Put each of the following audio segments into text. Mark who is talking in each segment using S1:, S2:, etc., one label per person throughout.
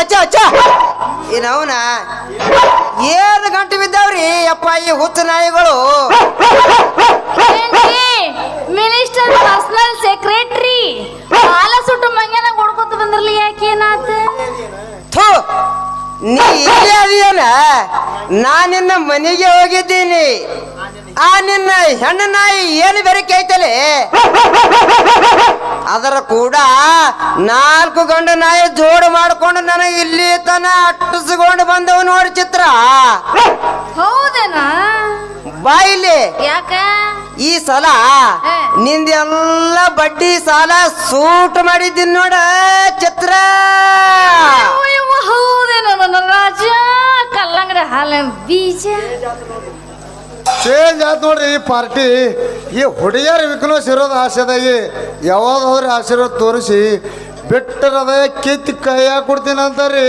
S1: ಅಚ್ಚ ಅಚ್ಚ ಏನವನ? ಏಳು ಗಂಟೆ ಬಿದ್ದಾವ್ರಿ ಅಪ್ಪ ಈ ಹುಚ್ಚ ನಾಯಿಗಳು.
S2: ಮಿನಿಸ್ಟರ್ ಪರ್ಸನಲ್ ಸೆಕ್ರೆಟರಿ ಬಾಲ ಸುಟ್ಟು ಮಂಗನ ಗುಡ್ಕೊತ ಬಂದಿರ್ಲಿ ಯಾಕೇನಾತ
S1: ಥೋ ನೀ ಇಲ್ಲೇ ಅದೇನ ನಾನಿನ್ನ ಮನೆಗೆ ಹೋಗಿದ್ದೀನಿ. ಆ ನಿನ್ನ ಹೆಣ್ಣು ನಾಯಿ ಏನು ಬೆರಕೆ ಐತಲೆ? ಅದರ ಕೂಡ ನಾಲ್ಕು ಗಂಡು ನಾಯಿ ಜೋಡು ಮಾಡ್ಕೊಂಡು ನನಗೆ ಇಲ್ಲಿ ತನ ಅಟ್ಟಿಸಿಕೊಂಡು ಬಂದವು ನೋಡಿ ಚಿತ್ರ.
S2: ಹೌದೇನಾ?
S1: ಬಾಯಿಲಿ
S2: ಯಾಕ?
S1: ಈ ಸಲ
S2: ನಿಂದ
S1: ನಿಂದೆಲ್ಲ ಬಡ್ಡಿ ಸಾಲ ಸೂಟ್ ಮಾಡಿದ್ದೀನಿ ನೋಡ ಚಿತ್ರ.
S2: ಹೌದೇನ ರಾಜ? ಕಲ್ಲಂಗಡಿ ಹಾಲಿನ ಬೀಜ?
S3: ಚೇಂಜ್ ಆಯ್ತು ನೋಡ್ರಿ ಈ ಪಾರ್ಟಿ ಈ ಹುಡುಗಿಯರ ವಿಕ್ನೋಸ್ ಇರೋದು ಆಸೆದಾಗಿ ಯಾವ್ದಾದ್ರೆ ಆಶೀರ್ವಾದ ತೋರಿಸಿ ಬಿಟ್ಟರದ ಕಿತ್ತಿ ಕೈಯಾಗ ಕೊಡ್ತೀನಿ ಅಂತಾರಿ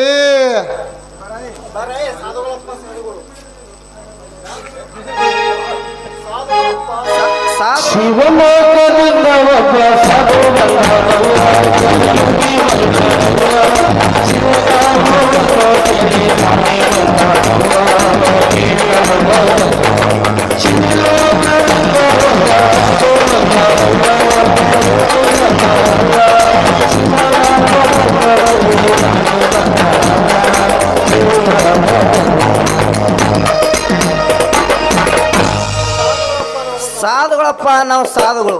S4: ಸಾಧುಗಳಪ್ಪ, ನಾವು ಸಾಧುಗಳು.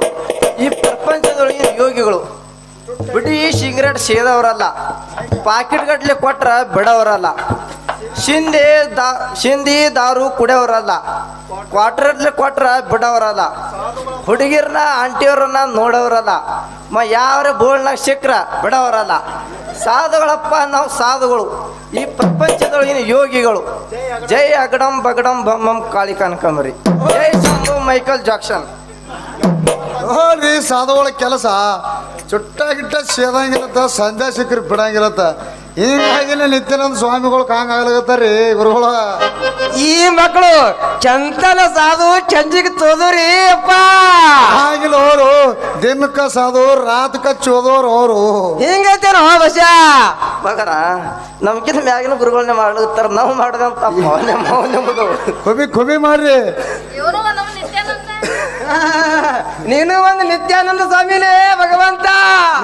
S4: ಈ ಪ್ರಪಂಚದೊಳಗೆ ಯೋಗಿಗಳು. ಬಿಡಿ ಸಿಗರೇಟ್ ಸೇದವರಲ್ಲ. ಪಾಕಿಟ್ ಗಟ್ಲೆ ಕೊಟ್ರ ಬಿಡವರಲ್ಲ. ಶಿಂದೆ ದಾ, ಶಿಂದಿ ದಾರು ಕುಡಿಯೋರಲ್ಲ ಕ್ವಾರ್ಟರ್ಲೆ ಕೊಟ್ರ ಬಿಡವರಲ್ಲ. ಹುಡುಗಿರನ್ನ ಆಂಟಿಯವ್ರನ್ನ ನೋಡೋರಲ್ಲ ಮ, ಯಾವ್ರೆ ಬೋಳ್ನಾಗ ಸಿಕ್ಕ್ರ ಬಿಡವರಲ್ಲ. ಸಾಧುಗಳಪ್ಪ, ನಾವು ಸಾಧುಗಳು. ಈ ಪ್ರಪಂಚದೊಳಗಿನ ಯೋಗಿಗಳು. ಜೈ ಅಗಡಂ ಬಗಡಂ ಬಮ್ಮಂ ಕಾಳಿ ಕನಕಂಬರಿ. ಜೈ ಸಾಧು ಮೈಕಲ್ ಜಾಕ್ಸನ್.
S3: ಸಾಧುಗಳ ಕೆಲಸ. ಚುಟ್ಟ ಗಿಟ್ಟ ಸೇದಂಗಿರತ್ತ ಸಂಧ್ಯಾ ಸಿಕ್ಕರೆ ಬಿಡಂಗಿರತ್ತ. ಹಿಂಗಾಗಿನ ನಿತ್ಯಾನಂದ ಸ್ವಾಮಿಗಳು ಕಾಂಗ್ ಆಗ್ಲಾಗತ್ತಾರಿ ಗುರುಗಳ.
S1: ಈ ಮಕ್ಕಳು ಚಂತನ ಸಾಧು ಚಂಜಿಗೆ ತೋದುರಿ ಅಪ್ಪ.
S3: ಆಗಿಲ್ಲ ಅವರು ದಿನಕ್ಕ ಸಾಧು ರಾತ್ಕ ಚೋದೋರು ಅವರು.
S1: ಹಿಂಗೈತೇನೋ ಬಸ
S4: ಮಗರ ನಮ್ಗಿಂತ ಮ್ಯಾಗಿನ ಗುರುಗಳನ್ನ ಮಾಡ್ಲತ್ತಾರ ನಾವು ಮಾಡ್ದಂತ ನಮ್ಮದು
S3: ಕುಬಿ ಕುಬಿ ಮಾಡ್ರಿ.
S2: ಇವರು
S1: ನೀನು ಒಂದು ನಿತ್ಯಾನಂದ ಸ್ವಾಮಿನೇ ಭಗವಂತ!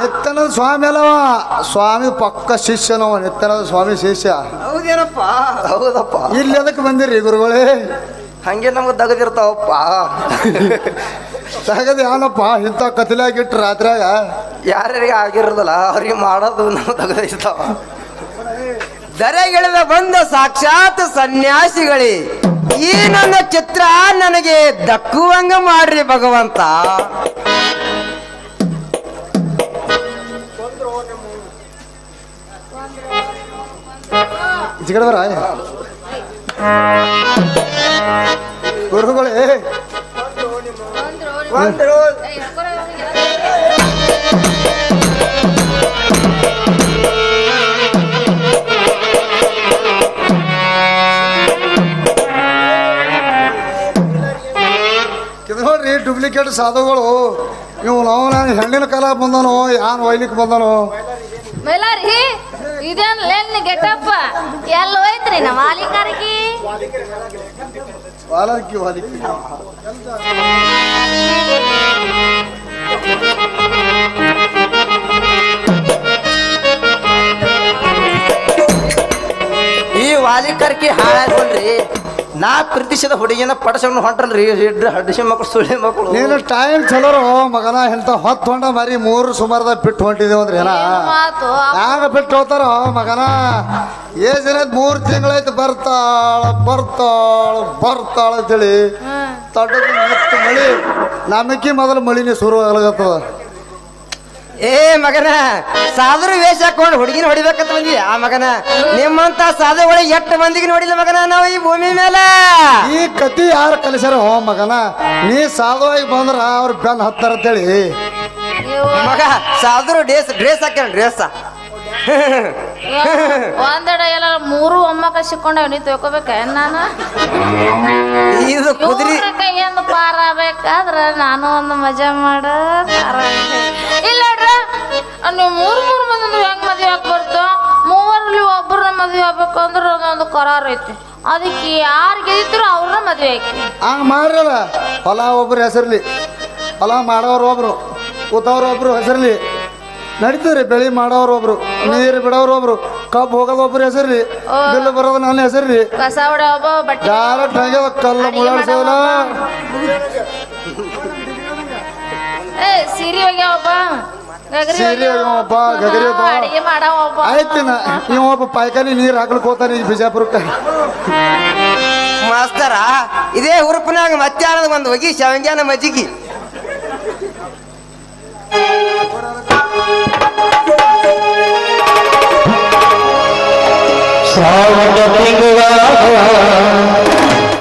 S3: ನಿತ್ಯಾನಂದ ಸ್ವಾಮಿ ಅಲ್ಲವ. ಸ್ವಾಮಿ ಪಕ್ಕ ಶಿಷ್ಯನವ ನಿತ್ಯಾನಂದ ಸ್ವಾಮಿ ಶಿಷ್ಯ.
S1: ಹೌದೇನಪ್ಪ?
S4: ಹೌದಪ್ಪ.
S3: ಇಲ್ಲಿ ಅದಕ್ಕೆ ಬಂದಿರಿ ಗುರುಗಳೇ.
S4: ಹಂಗೆ ನಮ್ಗೆ ದಗದಿರ್ತಾವಪ್ಪ.
S3: ತಗದ ಯಾನಪ್ಪ ಇಂಥ ಕತ್ಲಾಗಿಟ್ಟು ರಾತ್ರಿಯಾಗ?
S4: ಯಾರ್ಯಾರಿಗೆ ಆಗಿರೋದಲ್ಲ ಅವ್ರಿಗೆ ಮಾಡೋದು ನಾವು ತಗದಿರ್ತಾವ
S1: ದರೆಗಿಳಿದ ಬಂದ ಸಾಕ್ಷಾತ್ ಸನ್ಯಾಸಿಗಳೇ. ಈ ನನ್ನ ಚಿತ್ರ ನನಗೆ ದಕ್ಕುವಂಗ ಮಾಡ್ರಿ ಭಗವಂತ.
S3: ಗುರುಗಳೇ.
S4: ಒಂದ್ರು
S3: ಡೂಪ್ಲಿಕೇಟ್ ಸಾಧುಗಳು. ಇವು ನಾವು ನಾನು ಹೆಣ್ಣಿನ ಕಾಲ ಬಂದನು ಯಾನ್ ಒಯ್ಲಿಕ್ಕೆ ಬಂದನು
S2: ಮೈಲಾರಿ ಇದೇನ್ ಲೇನ್ ಗೆಟಪ್ಪ ಎಲ್ಲ ಹೋಯ್ತ್ರಿ ನಮ್ಮ ಮಾಲೀಕರಿಗೆ
S3: ವಾಲಕ್ಕಿ ವಾಲಿಕ್ಕಿ
S4: ಈ ವಾಲಿಕರ್ಕಿ ಹಾಳಾಗ್ಕೊಂಡ್ರಿ ನಾ ಪ್ರೀತಿಸಿದ ಹುಡುಗಿನ ಪಡಸವನ್ನು ಹೊಂಟ್ರಿ ಇಡ್ರಿ ಹಡ್ಸಿ ಮಕ್ಕಳು ಸುಳಿ ಮಕ್ಕಳು
S3: ನೀನು ಟೈಮ್ ಚಲೋರು ಮಗನ ಎಂತ ಹೊತ್ತು ಹೊಂಡ ಮರಿ ಮೂರು ಸುಮಾರದ ಬಿಟ್ಟು ಹೊಂಟಿದೇವು ಅಂದ್ರೆ ಏನ? ಬಿಟ್ಟು ಹೋಗ್ತಾರೋ ಮಗನ? ಏಜ್ ಏನಾಯ್ತು ಮೂರು ತಿಂಗಳಾಯ್ತು ಬರ್ತಾಳ ಬರ್ತಾಳ ಬರ್ತಾಳ ಅಂತೇಳಿ ತಡದ ನಿತ್ತು ಮಳಿ ನಮಕಿ ಮೊದಲು ಮಳಿನೇ ಶುರು ಆಗ್ಲಾಗತ್ತದ
S1: ಏ ಮಗನ ಸಾಧುರು ವೇಷ ಹಾಕೊಂಡು ಹುಡುಗಿನ ಹೊಡಿಬೇಕಂತ ಬಂದಿ ಆ ಮಗನ ನಿಮ್ಮಂತ ಒಳಗೆ ಎಷ್ಟು ಮಂದಿಗೆ ನೋಡಿಲ್ಲ ಮಗನ ನಾವು ಈ ಭೂಮಿ ಮೇಲೆ?
S3: ಈ ಕತಿ ಯಾರು ಕಲಿಸ್ಯಾರ ಹೋ ಮಗನ ನೀ ಸಾಧುವಾಗಿ ಬಂದ್ರ ಅವ್ರ ಬೆನ್ ಹತ್ತಾರ ಅಂತೇಳಿ.
S2: ನೀವು
S1: ಮಗ ಸಾಧುರು ಡ್ರೆಸ್ ಡ್ರೆಸ್ ಹಾಕ್ಯಾರ ಡ್ರೆಸ್.
S2: ಒಂದೆಡ ಎಲ್ಲ ಮೂರು ಒಮ್ಮಕ್ಕ ಸಿಕ್ಕೊಂಡವ್ ನೀ ತಿಳ್ಕೊಬೇಕ ನಾನು?
S1: ಇದು ಕುದುರೆ
S2: ಏನು ಪಾರ ಪಾರಾಗಬೇಕಾದ್ರ ನಾನು ಒಂದು ಮಜಾ ಮಾಡ ಇಲ್ಲ ನೀವು ಮೂರು ಮೂರು ಮಂದಿ ಹೆಂಗ್ ಮದ್ವೆ ಆಗ್ಬಾರ್ದು ಮೂವರಲ್ಲಿ ಒಬ್ಬರನ್ನ ಮದ್ವೆ ಆಗ್ಬೇಕು ಅಂದ್ರೆ ಅದೊಂದು ಕರಾರ್ ಐತಿ. ಅದಕ್ಕೆ ಯಾರು ಗೆದ್ದಿದ್ರು ಅವ್ರನ್ನ ಮದ್ವೆ ಆಕಿ
S3: ಹಂಗೆ ಮಾಡ್ರಲ್ಲ ಹೊಲ ಒಬ್ರು ಹೆಸರ್ಲಿ. ಹೊಲ ಮಾಡೋರು ಒಬ್ರು ಕೂತವ್ರು ಒಬ್ರು ಹೆಸರ್ಲಿ. ನಡೀತದ್ರಿ ಬೆಳಿ ಮಾಡೋರು ಒಬ್ರು ನೀರು ಬಿಡೋರು ಒಬ್ರು ಕಬ್ಬು ಹೋಗೋದು ಒಬ್ರು ಹೆಸರ್ರಿ ಬಿಲ್ಲು ಬರೋದು ನನ್ನ ಹೆಸರ್ರಿ
S2: ಕಸ ಒಬ್ಬ ಬಟ್ಟೆ
S3: ಡೈರೆಕ್ಟ್ ಹಂಗೆ ಕಲ್ಲು ಮುಳ್ಳಾಡ್ಸೋದಿಲ್ಲ?
S2: ಏ ಸೀರೆ ಒಬ್ಬ.
S3: ಒಬ್ಬ ಗಗರಿ ಒಬ್ಬ.
S2: ಅಡಿಗೆ ಮಾಡವ ಒಬ್ಬ.
S3: ಆಯ್ತು ನಾ ಇವ ಒಬ್ಬ ಪಾಯ್ಕಾನಿ ನೀರು ಹಾಕ್ಲಿಕ್ಕೆ ಹೋಗ್ತಾನೆ ಈಗ ಬಿಜಾಪುರಕ್ಕೆ.
S1: ಮಾಸ್ತರ ಇದೇ ಮತ್ತೆ ಮಧ್ಯಾಹ್ನದ ಒಂದು ಹೋಗಿ ಶವಂಗ್ಯಾನ ಮಜ್ಜಿಗೆ.
S5: ಶ್ರಾವಣ ತಿಂಗಳ